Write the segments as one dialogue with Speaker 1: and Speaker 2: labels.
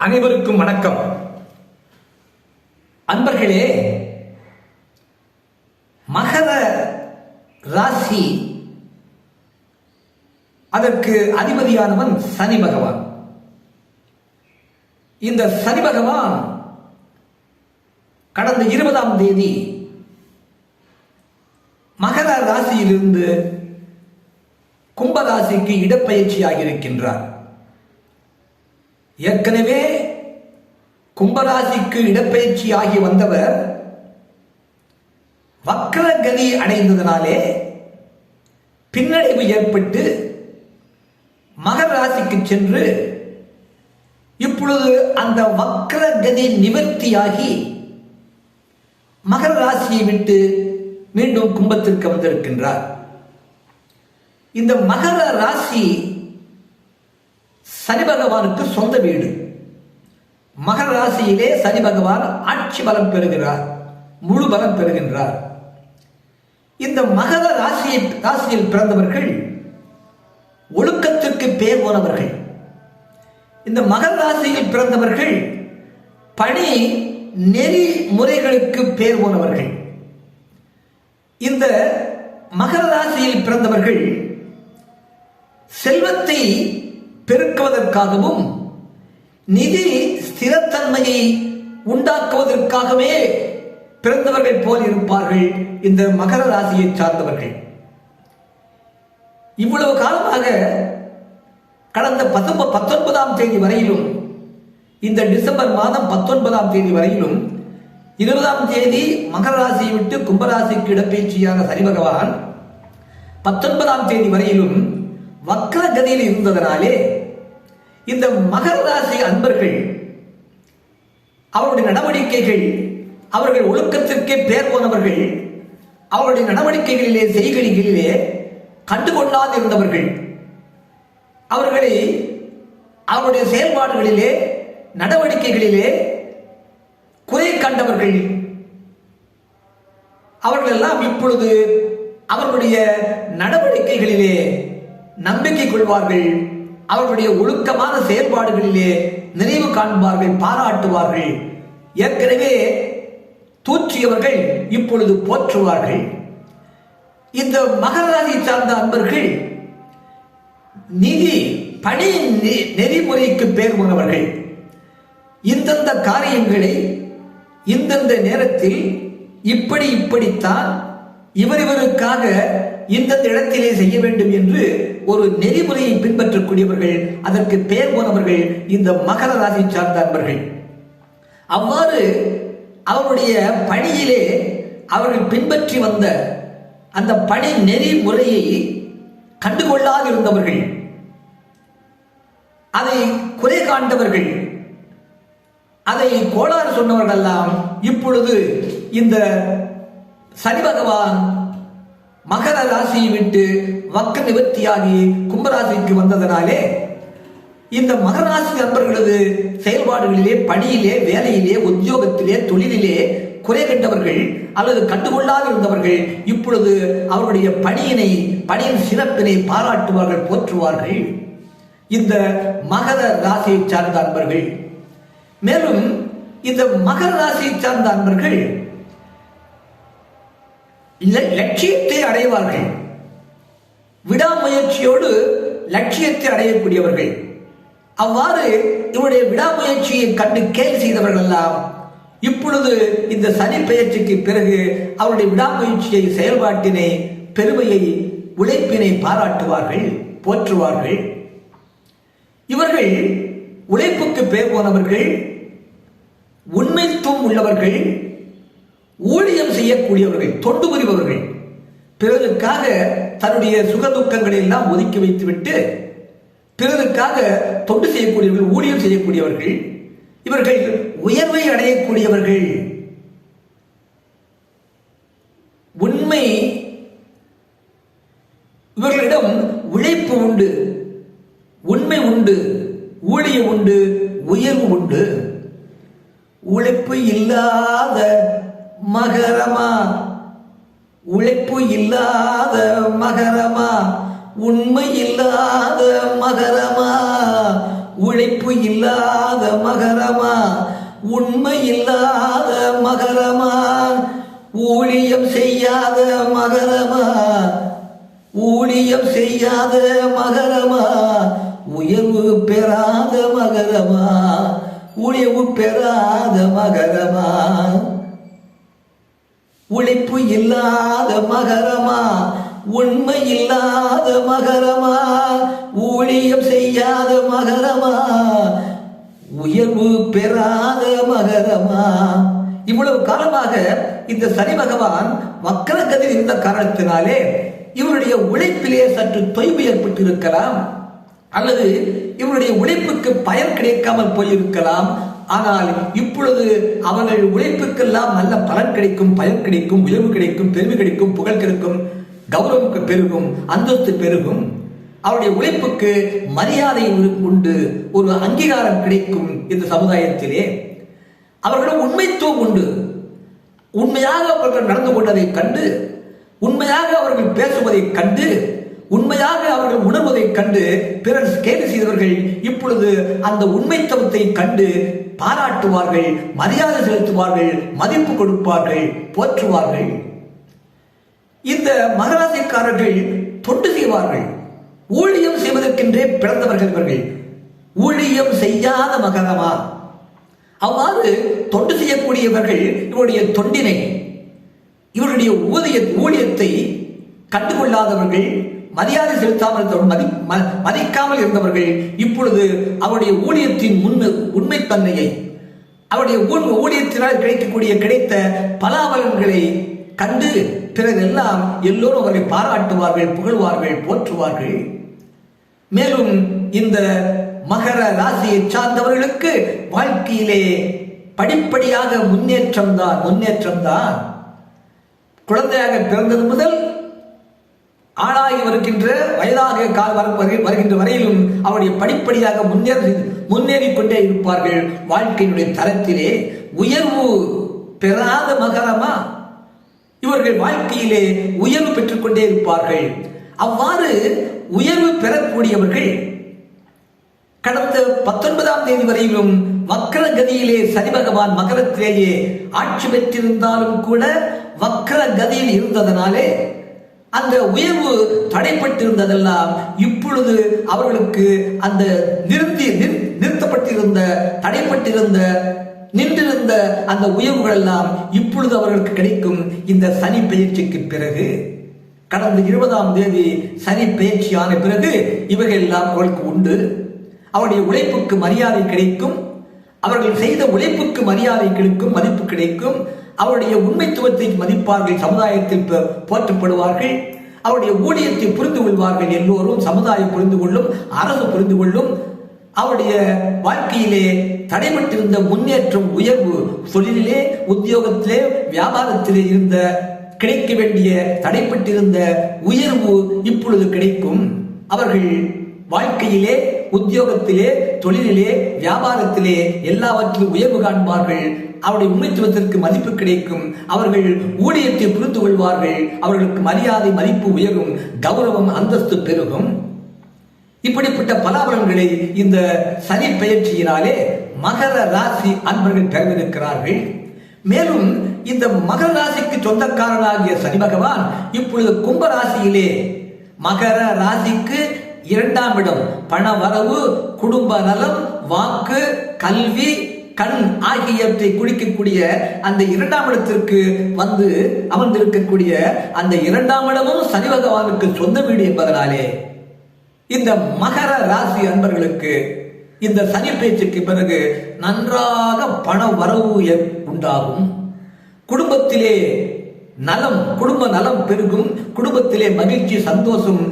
Speaker 1: அனைவருக்கும் வணக்கம். அன்பர்களே மகர ராசி அதற்கு அதிபதியானவன் சனி பகவான். இந்த சனி பகவான் கடந்த இருபதாம் தேதி மகர ராசியிலிருந்து கும்பராசிக்கு இடப்பயிற்சியாக இருக்கின்றார் ஏற்கனவே கும்பராசிக்கு இடப்பெயர்ச்சி ஆகி வந்தவர் வக்ரகதி அடைந்ததனாலே பின்னடைவு ஏற்பட்டு மகர ராசிக்கு சென்று இப்பொழுது அந்த வக்ரகதி நிவர்த்தியாகி மகர ராசியை விட்டு மீண்டும் கும்பத்திற்கு வந்திருக்கின்றார். இந்த மகர ராசி சனி பகவானுக்கு சொந்த வீடு. மகர ராசியிலே சனி பகவான் ஆட்சி பலம் பெறுகிறார் முழு பலம் பெறுகின்றார். இந்த மகர ராசியை ராசியில் பிறந்தவர்கள் ஒழுக்கத்திற்கு பேர் போனவர்கள். இந்த மகர ராசியில் பிறந்தவர்கள் பணி நெறிமுறைகளுக்கு பேர் போனவர்கள். இந்த மகர ராசியில் பிறந்தவர்கள் செல்வத்தை பெருக்குவதற்காகவும் நிதி ஸ்திரத்தன்மையை உண்டாக்குவதற்காகவே பிறந்தவர்கள் போல் இருப்பார்கள் இந்த மகர ராசியை சார்ந்தவர்கள். இவ்வளவு காலமாக கடந்த பத்தொன்ப பத்தொன்பதாம் தேதி வரையிலும் இந்த டிசம்பர் மாதம் பத்தொன்பதாம் தேதி வரையிலும் இருபதாம் தேதி மகர ராசியை விட்டு கும்பராசிக்கு இடப்பெயர்ச்சியான சனி பகவான் பத்தொன்பதாம் தேதி வரையிலும் வக்ரகதியில் இருந்ததனாலே இந்த மகர ராசி அன்பர்கள் அவருடைய நடவடிக்கைகள் அவர்கள் ஒழுக்கத்திற்கே பேர் போனவர்கள் அவருடைய நடவடிக்கைகளிலே செய்கைகளிலே கண்டுகொள்ளாது இருந்தவர்கள் அவர்களை அவருடைய செயல்பாடுகளிலே நடவடிக்கைகளிலே குறை கண்டவர்கள் அவர்கள் எல்லாம் இப்பொழுது அவர்களுடைய நடவடிக்கைகளிலே நம்பிக்கை கொள்வார்கள். அவர்களுடைய ஒழுக்கமான செயல்பாடுகளிலே நினைவு காண்பார்கள் பாராட்டுவார்கள். ஏற்கனவே தூற்றியவர்கள் இப்பொழுது போற்றுவார்கள். இந்த மகர சார்ந்த அன்பர்கள் நிதி பணி நெ- நெறிமுறைக்கு பேர் போனவர்கள் இந்தந்த காரியங்களை இந்தந்த நேரத்தில் இப்படி இப்படித்தான் இவர் இவருக்காக இந்த இடத்திலே செய்ய வேண்டும் என்று ஒரு நெறிமுறையை பின்பற்றக்கூடியவர்கள் அதற்கு பெயர் போனவர்கள் இந்த மகர ராசி சார்ந்த அன்பர்கள். அவ்வாறு அவருடைய பணியிலே அவர்கள் பின்பற்றி வந்த அந்த பணி நெறிமுறையை கண்டுகொள்ளாதிருந்தவர்கள். அதை குறை காண்டவர்கள் அதை கோளாறு சொன்னவர்கள் எல்லாம் இப்பொழுது இந்த சனி பகவான் மகர ராசியை விட்டு வக்க நிவர்த்தியாகி கும்பராசிக்கு வந்ததனாலே இந்த மகர ராசி நண்பர்களது செயல்பாடுகளிலே பணியிலே வேலையிலே உத்தியோகத்திலே தொழிலிலே குறை கண்டவர்கள் அல்லது கண்டுகொள்ளாது இருந்தவர்கள் இப்பொழுது அவருடைய பணியினை பணியின் சிறப்பினை பாராட்டுவார்கள் போற்றுவார்கள். இந்த மகர ராசியை சார்ந்த அன்பர்கள். மேலும் இந்த மகர ராசியை சார்ந்த அன்பர்கள் லட்சியத்தை அடைவார்கள். விடாமுயற்சியோடு லட்சியத்தை அடையக்கூடியவர்கள். அவ்வாறு இவருடைய விடாமுயற்சியை கண்டு கேலி செய்தவர்கள் எல்லாம் இப்பொழுது இந்த சனி பெயர்ச்சிக்கு பிறகு அவருடைய விடாமுயற்சியை செயல்பாட்டினை பெருமையை உழைப்பினை பாராட்டுவார்கள் போற்றுவார்கள். இவர்கள் உழைப்புக்கு பேர் போனவர்கள் உண்மைத்துவம் உள்ளவர்கள் ஊழியம் செய்யக்கூடியவர்கள் தொண்டு புரிபவர்கள் பிறருக்காக தன்னுடைய சுக துக்கங்களை எல்லாம் ஒதுக்கி வைத்துவிட்டு பிறருக்காக தொண்டு செய்யக்கூடியவர்கள் ஊழியம் செய்யக்கூடியவர்கள் இவர்கள் உயர்வை அடையக்கூடியவர்கள். உண்மை இவர்களிடம் உழைப்பு உண்டு உண்மை உண்டு ஊழியம் உண்டு உயர்வு உண்டு. உழைப்பு இல்லாத மகரமா? உழைப்பு இல்லாத மகரமா? உண்மை இல்லாத மகரமா? உழைப்பு இல்லாத மகரமா? உண்மை இல்லாத மகரமா? ஊழியம் செய்யாத மகரமா? ஊழியம் செய்யாத மகரமா? உயர்வு பெறாத மகரமா? உயர்வு பெறாத மகரமா? உழைப்பு இல்லாத மகரமா உண்மை இல்லாத மகரமா ஊழியம் செய்யாத மகரமா உயர்வு பெறாத மகரமா. இவ்வளவு காலமாக இந்த சனி பகவான் வக்கரகதில் இருந்த காரணத்தினாலே இவருடைய உழைப்பிலே சற்று தொய்வு ஏற்பட்டிருக்கலாம். அல்லது இவருடைய உழைப்புக்கு பயன் கிடைக்காமல் போயிருக்கலாம். ஆனால் இப்பொழுது அவர்கள் உழைப்புக்கெல்லாம் நல்ல பலன் கிடைக்கும் பயன் கிடைக்கும் உயர்வு கிடைக்கும் பெருமை கிடைக்கும் புகழ் கிடைக்கும் கௌரவம் பெருகும் அந்தஸ்து பெருகும். அவருடைய உழைப்புக்கு மரியாதை உண்டு ஒரு அங்கீகாரம் கிடைக்கும் இந்த சமுதாயத்திலே. அவர்களிடம் உண்மைத்துவம் உண்டு. உண்மையாக அவர்கள் நடந்து கொண்டதைக் கண்டு உண்மையாக அவர்கள் பேசுவதை கண்டு உண்மையாக அவர்கள் உணர்வதைக் கண்டு பிறர் கேலி செய்தவர்கள் இப்பொழுது அந்த உண்மைத்தவத்தை கண்டு பாராட்டுவார்கள் மரியாதை செலுத்துவார்கள் மதிப்பு கொடுப்பார்கள் போற்றுவார்கள். இந்த மகராசிக்காரர்கள் தொண்டு செய்வார்கள். ஊழியம் செய்வதற்கென்றே பிறந்தவர்கள் இவர்கள். ஊழியம் செய்யாத மகரமா? அவ்வாறு தொண்டு செய்யக்கூடியவர்கள் இவருடைய தொண்டினை இவருடைய ஊதிய ஊழியத்தை கண்டுகொள்ளாதவர்கள் மரியாதை செலுத்தாமல் மதி ம- மதிக்காமல் இருந்தவர்கள் இப்பொழுது அவருடைய ஊழியத்தின் முன்னு உண்மைத்தன்மையை அவருடைய ஊழியத்தினால் கிடைக்கக்கூடிய கிடைத்த பல பலாபலன்களை கண்டு பிறரெல்லாம் எல்லோரும் அவரை பாராட்டுவார்கள் புகழ்வார்கள் போற்றுவார்கள். மேலும் இந்த மகர ராசியை சார்ந்தவர்களுக்கு வாழ்க்கையிலே படிப்படியாக முன்னேற்றம் தான் முன்னேற்றம் தான். குழந்தையாக பிறந்தது முதல் ஆளாகி வருகின்ற வயதாக கால் வர- வருகின்ற வரையிலும் அவருடைய படிப்படியாக முன்னேறி முன்னேறிக் கொண்டே இருப்பார்கள். வாழ்க்கையினுடைய தரத்திலே உயர்வு பெறாத மகரமா? இவர்கள் வாழ்க்கையிலே உயர்வு பெற்றுக்கொண்டே இருப்பார்கள். அவ்வாறு உயர்வு பெறக்கூடியவர்கள் கடந்த பத்தொன்பதாம் தேதி வரையிலும் வக்கர கதியிலே சனி பகவான் மகரத்திலேயே ஆட்சி பெற்றிருந்தாலும் கூட வக்கர கதியில் இருந்ததனாலே அந்த உயர்வு தடைப்பட்டிருந்ததெல்லாம் இப்பொழுது அவர்களுக்கு அந்த நிறுத்தி நிறு- நிறுத்தப்பட்டிருந்த தடைப்பட்டிருந்த நின்றிருந்த அந்த உயர்வுகள் எல்லாம் இப்பொழுது அவர்களுக்கு கிடைக்கும் இந்த சனி பயிற்சிக்கு பிறகு. கடந்த இருபதாம் தேதி சனி பயிற்சியான பிறகு இவைகள் எல்லாம் அவர்களுக்கு உண்டு. அவருடைய உழைப்புக்கு மரியாதை கிடைக்கும். அவர்கள் செய்த உழைப்புக்கு மரியாதை கிடைக்கும் மதிப்பு கிடைக்கும். அவருடைய உண்மைத்துவத்தை மதிப்பார்கள் சமுதாயத்தில் போற்றப்படுவார்கள். அவருடைய ஊழியத்தை புரிந்து கொள்வார்கள் எல்லோரும் சமுதாயம் புரிந்து கொள்ளும் அரசு புரிந்து கொள்ளும். அவருடைய வாழ்க்கையிலே தடைபட்டிருந்த முன்னேற்றம் உயர்வு தொழிலிலே உத்தியோகத்திலே வியாபாரத்திலே இருந்த கிடைக்க வேண்டிய தடைப்பட்டிருந்த உயர்வு இப்பொழுது கிடைக்கும். அவர்கள் வாழ்க்கையிலே உத்தியோகத்திலே தொழிலிலே வியாபாரத்திலே எல்லாவற்றிலும் உயர்வு காண்பார்கள். அவருடைய உண்மைத்துவத்திற்கு மதிப்பு கிடைக்கும். அவர்கள் ஊழியத்தை புரிந்து கொள்வார்கள். அவர்களுக்கு மரியாதை மதிப்பு உயரும். கௌரவம் அந்தஸ்து பெருகும். இப்படிப்பட்ட பலாபலன்களை இந்த சனி பயிற்சியினாலே மகர ராசி அன்பர்கள் பெறவிருக்கிறார்கள். மேலும் இந்த மகர ராசிக்கு சொந்தக்காரனாகிய சனி பகவான் இப்பொழுது கும்ப ராசியிலே மகர ராசிக்கு இரண்டாம் இடம் பண வரவு குடும்ப நலம் வாக்கு கல்வி கண் ஆகியவற்றை குடிக்கக்கூடிய அந்த இரண்டாம் இடத்திற்கு வந்து அமர்ந்திருக்கக்கூடிய அந்த இரண்டாம் இடமும் சனி பகவானுக்கு சொந்த வீடு என்பதனாலே இந்த மகர ராசி அன்பர்களுக்கு இந்த சனி பேச்சுக்கு பிறகு நன்றாக பண வரவு உண்டாகும். குடும்பத்திலே நலம் குடும்ப நலம் பெருகும். குடும்பத்திலே மகிழ்ச்சி சந்தோஷம்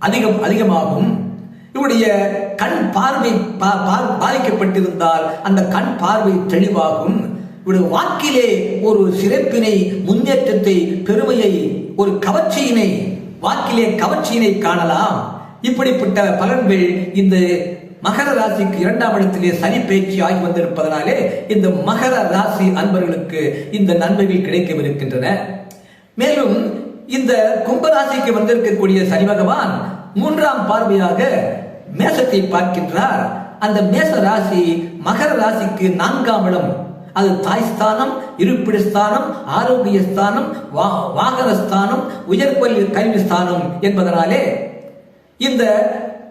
Speaker 1: அதிகம் அதிகமாகும். இவருடைய கண் பார்வை பா- பா- பாதிக்கப்பட்டிருந்தால் அந்த கண் பார்வை தெளிவாகும். இவருடைய வாக்கிலே ஒரு சிறப்பினை முன்னேற்றத்தை பெருமையை ஒரு கவர்ச்சியினை வாக்கிலே கவர்ச்சியினை காணலாம். இப்படிப்பட்ட பலன்கள் இந்த மகர ராசிக்கு இரண்டாம் இடத்திலே சனி பயிற்சி ஆகி வந்திருப்பதனாலே இந்த மகர ராசி அன்பர்களுக்கு இந்த நன்மைகள் கிடைக்கவிருக்கின்றன. மேலும் இந்த கும்பராசிக்கு வந்திருக்கக்கூடிய சனி பகவான் மூன்றாம் பார்வையாக மேசத்தை பார்க்கின்றார். அந்த மேச ராசி மகர ராசிக்கு நான்காம் இடம். அது தாய் ஸ்தானம் இருப்பிட ஸ்தானம் ஆரோக்கிய ஸ்தானம் வா- வாகன ஸ்தானம் உயர்கல்வி கல்வி ஸ்தானம் என்பதனாலே இந்த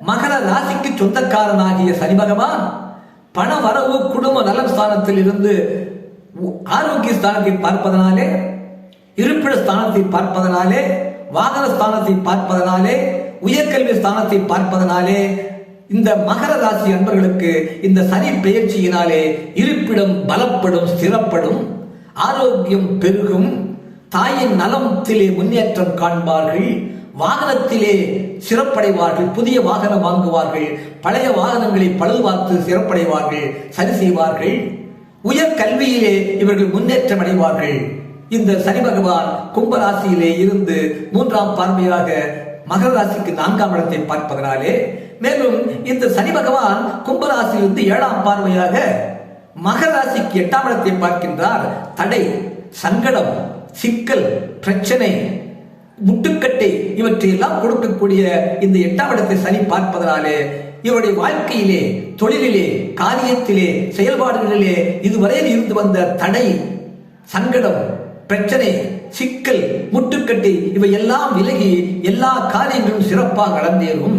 Speaker 1: மகர ராசிக்கு சொந்தக்காரனாகிய சனி பகவான் பண வரவு குடும்ப நலம் ஸ்தானத்தில் இருந்து ஆரோக்கிய ஸ்தானத்தை பார்ப்பதனாலே இருப்பிட ஸ்தானத்தை பார்ப்பதனாலே வாகன ஸ்தானத்தை பார்ப்பதனாலே உயர்கல்வி ஸ்தானத்தை பார்ப்பதனாலே இந்த மகர ராசி அன்பர்களுக்கு இந்த சனி பெயர்ச்சியினாலே இருப்பிடம் பலப்படும் ஸ்திரப்படும் ஆரோக்கியம் பெருகும் தாயின் நலத்திலே முன்னேற்றம் காண்பார்கள் வாகனத்திலே சிறப்படைவார்கள் புதிய வாகனம் வாங்குவார்கள் பழைய வாகனங்களை பழுதுபார்த்து சிறப்படைவார்கள் சரி செய்வார்கள். உயர் கல்வியிலே இவர்கள் முன்னேற்றம் அடைவார்கள். இந்த சனி பகவான் கும்பராசியிலே இருந்து மூன்றாம் பார்வையாக மகர ராசிக்கு நான்காம் இடத்தை பார்ப்பதனாலே மேலும் இந்த சனி பகவான் கும்பராசியிலிருந்து ஏழாம் பார்வையாக மகர ராசிக்கு எட்டாம் இடத்தை பார்க்கின்றார். தடை சங்கடம் சிக்கல் பிரச்சனை முட்டுக்கட்டை இவற்றையெல்லாம் கொடுக்கக்கூடிய இந்த எட்டாம் இடத்தை சனி பார்ப்பதனாலே இவருடைய வாழ்க்கையிலே தொழிலிலே காரியத்திலே செயல்பாடுகளிலே இதுவரையில் இருந்து வந்த தடை சங்கடம் பிரச்சனை சிக்கல் முட்டுக்கட்டை இவை எல்லாம் விலகி எல்லா காரியங்களும் சிறப்பாக நடந்தேறும்.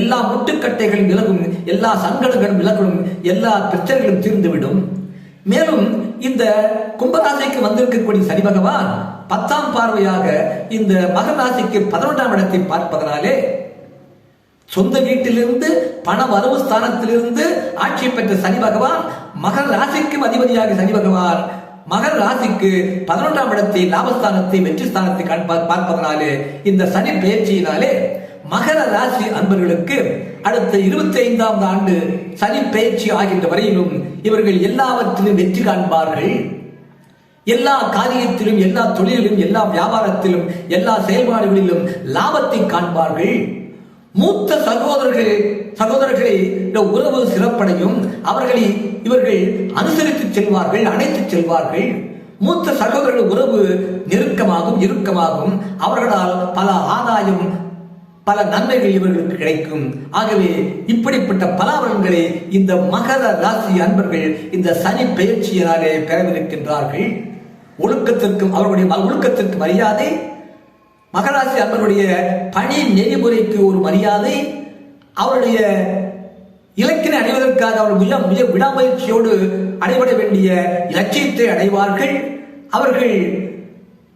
Speaker 1: எல்லா முட்டுக்கட்டைகளும் விலகும் எல்லா சங்கடங்களும் விலகும் எல்லா பிரச்சனைகளும் தீர்ந்துவிடும். மேலும் இந்த கும்பராசிக்கு வந்திருக்கக்கூடிய சனி பகவான் பத்தாம் பார்வையாக இந்த மகராசிக்கு பதினொன்றாம் இடத்தை பார்ப்பதனாலே சொந்த வீட்டிலிருந்து பண வரவு ஸ்தானத்திலிருந்து ஆட்சி பெற்ற சனி பகவான் மகர ராசிக்கும் அதிபதியாக சனி பகவான் மகர ராசிக்கு பதினொன்றாம் இடத்தை லாபஸ்தானத்தை வெற்றி ஸ்தானத்தை பார்ப்பதனாலே இந்த சனி பெயர்ச்சியினாலே மகர ராசி அன்பர்களுக்கு அடுத்த இருபத்தி ஐந்தாம் ஆண்டு சனி பெயர்ச்சி ஆகின்ற வரையிலும் இவர்கள் எல்லாவற்றிலும் வெற்றி காண்பார்கள். எல்லா காரியத்திலும் எல்லா தொழிலிலும் எல்லா வியாபாரத்திலும் எல்லா செயல்பாடுகளிலும் லாபத்தை காண்பார்கள். மூத்த சகோதரர்கள் சகோதரர்களை இந்த உறவு சிறப்படையும். அவர்களை இவர்கள் அனுசரித்து செல்வார்கள் அணைத்து செல்வார்கள். மூத்த சகோதரர்கள் உறவு நெருக்கமாகும் இறுக்கமாகும். அவர்களால் பல ஆதாயம் பல நன்மைகள் இவர்களுக்கு கிடைக்கும். ஆகவே இப்படிப்பட்ட பலாபலன்களை இந்த மகர ராசி அன்பர்கள் இந்த சனி பெயர்ச்சியினாலே பெறவிருக்கின்றார்கள். ஒழுக்கத்திற்கும் அவர்களுடைய ஒழுக்கத்திற்கு மரியாதை மகராசி அவருடைய பணி நெறிமுறைக்கு ஒரு மரியாதை அவருடைய இலக்கினை அடைவதற்காக அவர் மிக மிக விடாமுயற்சியோடு அடைபட வேண்டிய இலட்சியத்தை அடைவார்கள். அவர்கள்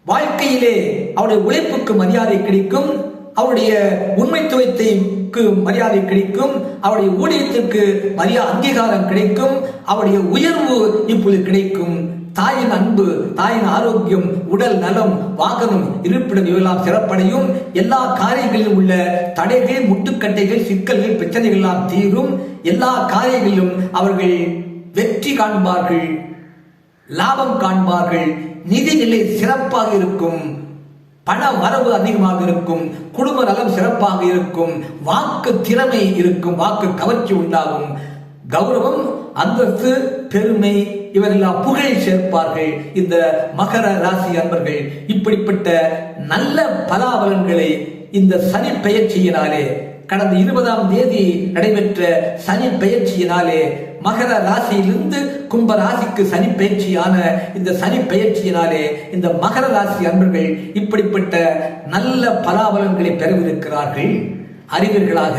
Speaker 1: வாழ்க்கையிலே அவருடைய உழைப்புக்கு மரியாதை கிடைக்கும் அவருடைய உண்மைத்துவத்தைக்கு மரியாதை கிடைக்கும் அவருடைய ஊழியத்திற்கு மரியாதை அங்கீகாரம் கிடைக்கும் அவருடைய உயர்வு இப்பொழுது கிடைக்கும். தாயின் அன்பு தாயின் ஆரோக்கியம் உடல் நலம் வாகனம் இருப்பிடம் இவையெல்லாம் சிறப்படையும். எல்லா காரியங்களிலும் உள்ள தடைகள் முட்டுக்கட்டைகள் சிக்கல்கள் பிரச்சனைகள் எல்லாம் தீரும். எல்லா காரியங்களிலும் அவர்கள் வெற்றி காண்பார்கள் லாபம் காண்பார்கள். நிதிநிலை சிறப்பாக இருக்கும். பண வரவு அதிகமாக இருக்கும். குடும்ப நலம் சிறப்பாக இருக்கும். வாக்கு திறமை இருக்கும். வாக்கு கவர்ச்சி உண்டாகும். கௌரவம் அந்தஸ்து பெருமை இவரெல்லாம் புகழ் சேர்ப்பார்கள். இந்த மகர ராசி அன்பர்கள் இப்படிப்பட்ட நல்ல பலாபலன்களை இந்த சனி பெயர்ச்சியினாலே கடந்த இருபதாம் தேதி நடைபெற்ற சனி பெயர்ச்சியினாலே மகர ராசியிலிருந்து கும்ப ராசிக்கு சனி பெயர்ச்சியான இந்த சனி பெயர்ச்சியினாலே இந்த மகர ராசி அன்பர்கள் இப்படிப்பட்ட நல்ல பலாபலன்களை பெறவிருக்கிறார்கள். அறிவீர்களாக